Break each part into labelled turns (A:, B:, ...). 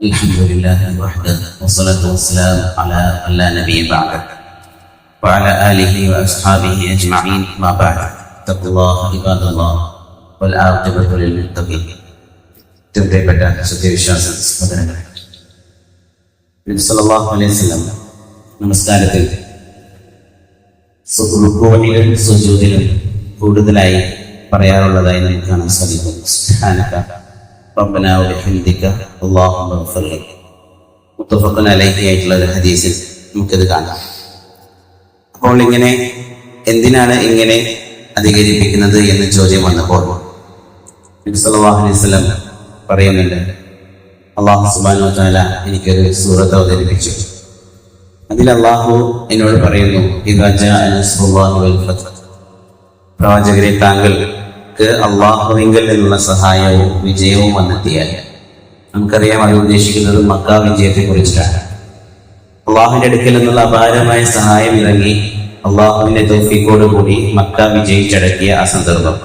A: الحمد لله وحده والصلاة والسلام على من لا نبي بعده وعلى آله وأصحابه أجمعين ما بعد اتقوا الله عباد الله والعاقبة للمتقين പ്രിയപ്പെട്ട സത്യവിശ്വാസ സഹോദരങ്ങളെ നബി സല്ലല്ലാഹു അലൈഹി വസല്ലം നമസ്കാരത്തിൽ റുക്കോയിലും സുജൂദിലും കൂടുതലായി പറയാറുള്ളതായി നമുക്ക് കാണാൻ സാധിക്കും സുബ്ഹാനക റബ്ബനാ വബിഹംദിക അല്ലാഹുമ്മ ഗ്ഫിർ ലി മുത്തഫഖൻ അലൈഹി ആയിട്ടുള്ള ഒരു ഹദീസിൽ നമുക്കത് കാണാം. അപ്പോൾ ഇങ്ങനെ എന്തിനാണ് ഇങ്ങനെ അധികരിപ്പിക്കുന്നത് എന്ന് ചോദ്യം വന്നപ്പോൾ നബി സല്ലല്ലാഹു അലൈഹി വസല്ലം പറയുന്നുണ്ട് അള്ളാഹു സുബ്ഹാനഹു വ തആല എനിക്കൊരു സൂറത്ത് അവതരിപ്പിച്ചു. അതിൽ അള്ളാഹു എന്നോട് പറയുന്നു ഇദാ ജാഅ നസ്റുല്ലാഹി വൽ ഫത്ഹ് പ്രവാചകരെ താങ്കൾക്ക് അള്ളാഹുവിങ്കൽ നിന്നുള്ള സഹായവും വിജയവും വന്നെത്തിയാൽ നമുക്കറിയാം അത് ഉദ്ദേശിക്കുന്നത് മക്ക വിജയത്തെ കുറിച്ചിട്ടാണ് അള്ളാഹുവിന്റെ അടുക്കൽ നിന്നുള്ള അപാരമായ സഹായം ഇറങ്ങി അള്ളാഹുവിന്റെ തോഫിക്കോട് കൂടി മക്ക വിജയിച്ചടക്കിയ ആ സന്ദർഭം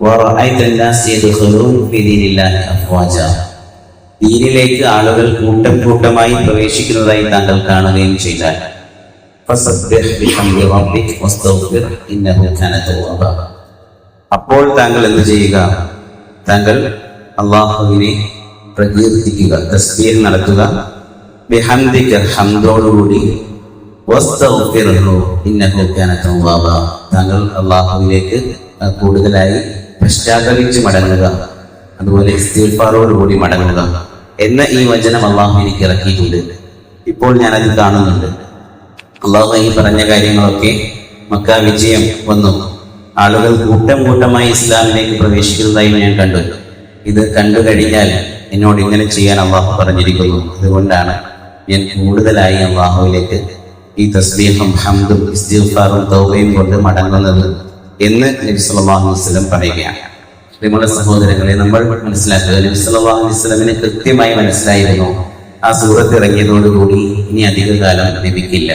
A: وَرَأَيْتَ النَّاسَ يَدْخُلُونَ فِي دِينِ اللَّهِ أَفْوَاجًا ദീനിലേക്ക് ആളുകൾ കൂട്ടം കൂട്ടമായി പ്രവേശിക്കുന്നതായി താങ്കൾ കാണുകയും ചെയ്താൽ فَسَبِّحْ بِحَمْدِ رَبِّكَ وَاسْتَغْفِرْهُ إِنَّهُ كَانَ تَوَّابًا അപ്പോൾ താങ്കൾ എന്ത് ചെയ്യുക? താങ്കൾ അള്ളാഹുവിനെ പ്രകീർത്തിക്കുക തസ്ബീർ നടത്തുക. ബിഹംദിക ഹംദോടുകൂടി താങ്കൾ അള്ളാഹുവിലേക്ക് കൂടുതലായി പശ്ചാത്തലിച്ച് മടങ്ങുക. അതുപോലെ കൂടി മടങ്ങുക. എന്ന ഈ വചനം അള്ളാഹു എനിക്ക് ഇറക്കിയിട്ടുണ്ട്. ഇപ്പോൾ ഞാനത് കാണുന്നുണ്ട്. അള്ളാഹു ഈ പറഞ്ഞ കാര്യങ്ങളൊക്കെ മക്ക വിജയം വന്നു. ആളുകൾ കൂട്ടം കൂട്ടമായി ഇസ്ലാമിലേക്ക് പ്രവേശിക്കുന്നതായി ഞാൻ കണ്ടു. ഇത് കണ്ടു കഴിഞ്ഞാൽ എന്നോട് ഇങ്ങനെ ചെയ്യാൻ അള്ളാഹു പറഞ്ഞിരിക്കുന്നു. അതുകൊണ്ടാണ് ഞാൻ കൂടുതലായി അള്ളാഹുവിലേക്ക് ഈ തസ്ബീഹും ഹംദും ഇസ്തിഗ്ഫാറും തൗബയും കൊണ്ട് മടങ്ങുന്നത് എന്ന് നബി സല്ലല്ലാഹു അലൈഹി വസല്ലം പറയുകയാണ്. പ്രിയമുള്ള സഹോദരങ്ങളെ നമ്മൾ മനസ്സിലാക്കുക നബി സല്ലല്ലാഹു അലൈഹി വസല്ലമിനെ കൃത്യമായി മനസ്സിലായിരുന്നു. ആ സൂറത്ത് ഇറങ്ങിയതോടുകൂടി ഇനി അധിക കാലം ലഭിക്കില്ല.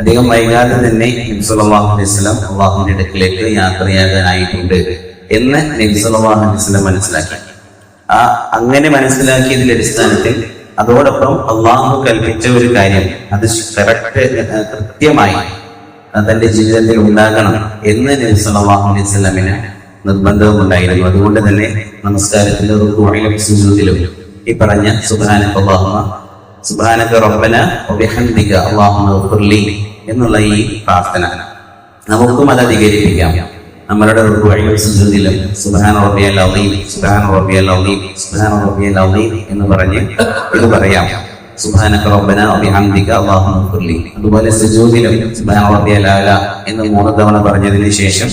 A: അധികം വൈകാതെ തന്നെ നബി സല്ലല്ലാഹു അലൈഹി വസല്ലം അള്ളാഹുവിന്റെ അടുക്കിലേക്ക് യാത്രയാകാനായിട്ടുണ്ട് എന്ന് നബി സല്ലല്ലാഹു അലൈഹി വസല്ലം മനസ്സിലാക്കി. ആ അങ്ങനെ മനസ്സിലാക്കിയതിന്റെ അടിസ്ഥാനത്തിൽ അതോടൊപ്പം അള്ളാഹു കൽപ്പിച്ച ഒരു കാര്യം അത് കറക്റ്റ് കൃത്യമായി തന്റെ ജീവിതത്തിൽ ഉണ്ടാകണം എന്ന് നബി സല്ലല്ലാഹു അലൈഹി വസല്ലമിന് നിർബന്ധവും ഉണ്ടായിരുന്നു. അതുകൊണ്ട് തന്നെ നമസ്കാരത്തിന്റെ റുക്കുവിലും സുജൂദിലും ഈ പറഞ്ഞ സുബ്ഹാനക അല്ലാഹുമ്മ സുബ്ഹാനക റബ്ബന ഗ്ഫിർലി എന്നുള്ള ഈ പ്രാർത്ഥന നമുക്കും അത് അധികരിപ്പിക്കാം. നമ്മളുടെ അളീം സുബ്ഹാന റബ്ബിയൽ അളീം സുബ്ഹാന റബ്ബിയൽ അളീം എന്ന് പറഞ്ഞ് ഇത് പറയാം. സുബ്ഹാനക റബ്ബന അല്ലാഹുമ്മ ഗ്ഫിർലി. അതുപോലെ സുജൂദിലും റബ്ബിയൽ അല എന്ന് മൂന്ന് തവണ പറഞ്ഞതിന് ശേഷം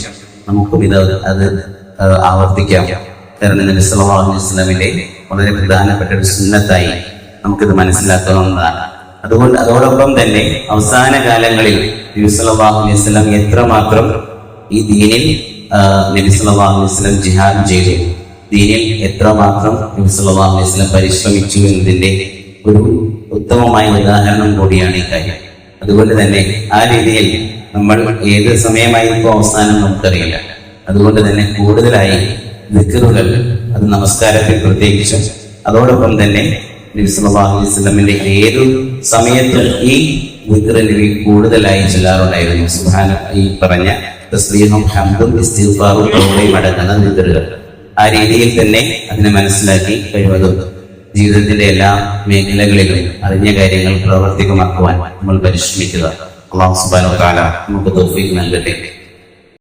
A: നമുക്കും ഇത് അത് ആവർത്തിക്കാം. കാരണം നബി അലൈഹി വളരെ പ്രധാനപ്പെട്ട ഒരു സുന്നത്തായി നമുക്കിത് മനസ്സിലാക്കാവുന്നതാണ്. അതുകൊണ്ട് അതോടൊപ്പം തന്നെ അവസാന കാലങ്ങളിൽ നബി സല്ലല്ലാഹു അലൈഹി വസല്ലം എത്രമാത്രം ഈ ദീനിൽ നബി സല്ലല്ലാഹു അലൈഹി ജിഹാദ് ചെയ്തു. ദീനിൽ എത്രമാത്രം നബി സല്ലല്ലാഹു അലൈഹി പരിശ്രമിച്ചു എന്നതിന്റെ ഒരു ഉത്തമമായ ഉദാഹരണം കൂടിയാണ് ഈ കാര്യം. അതുകൊണ്ട് തന്നെ ആ രീതിയിൽ നമ്മൾ ഏത് സമയമായിരിക്കും അവസാനം നമുക്കറിയില്ല. അതുകൊണ്ട് തന്നെ കൂടുതലായി നിക്കറുകൾ അത് നമസ്കാരത്തിൽ പ്രത്യേകിച്ചും. അതോടൊപ്പം തന്നെ നബി സല്ലല്ലാഹു അലൈഹി വസല്ലമിന്റെ ഏതു സമയത്തും ഈ വിക്കറ് നബി കൂടുതലായി ചെല്ലാറുണ്ടായിരുന്നു. സുഹാന ഈ പറഞ്ഞ തസ്ബീഹും ഹംദും ഇസ്തിഫാറും അടങ്ങുന്ന നിദ്രകൾ. ആ രീതിയിൽ തന്നെ അതിനെ മനസ്സിലാക്കി കഴിവതും ജീവിതത്തിന്റെ എല്ലാ മേഖലകളിലും അറിഞ്ഞ കാര്യങ്ങൾ പ്രവർത്തികമാക്കുവാൻ നമ്മൾ പരിശ്രമിക്കുക. അള്ളാഹു സുബാനോ കാല നമുക്ക് തൗഫീഖ് നൽകട്ടെ.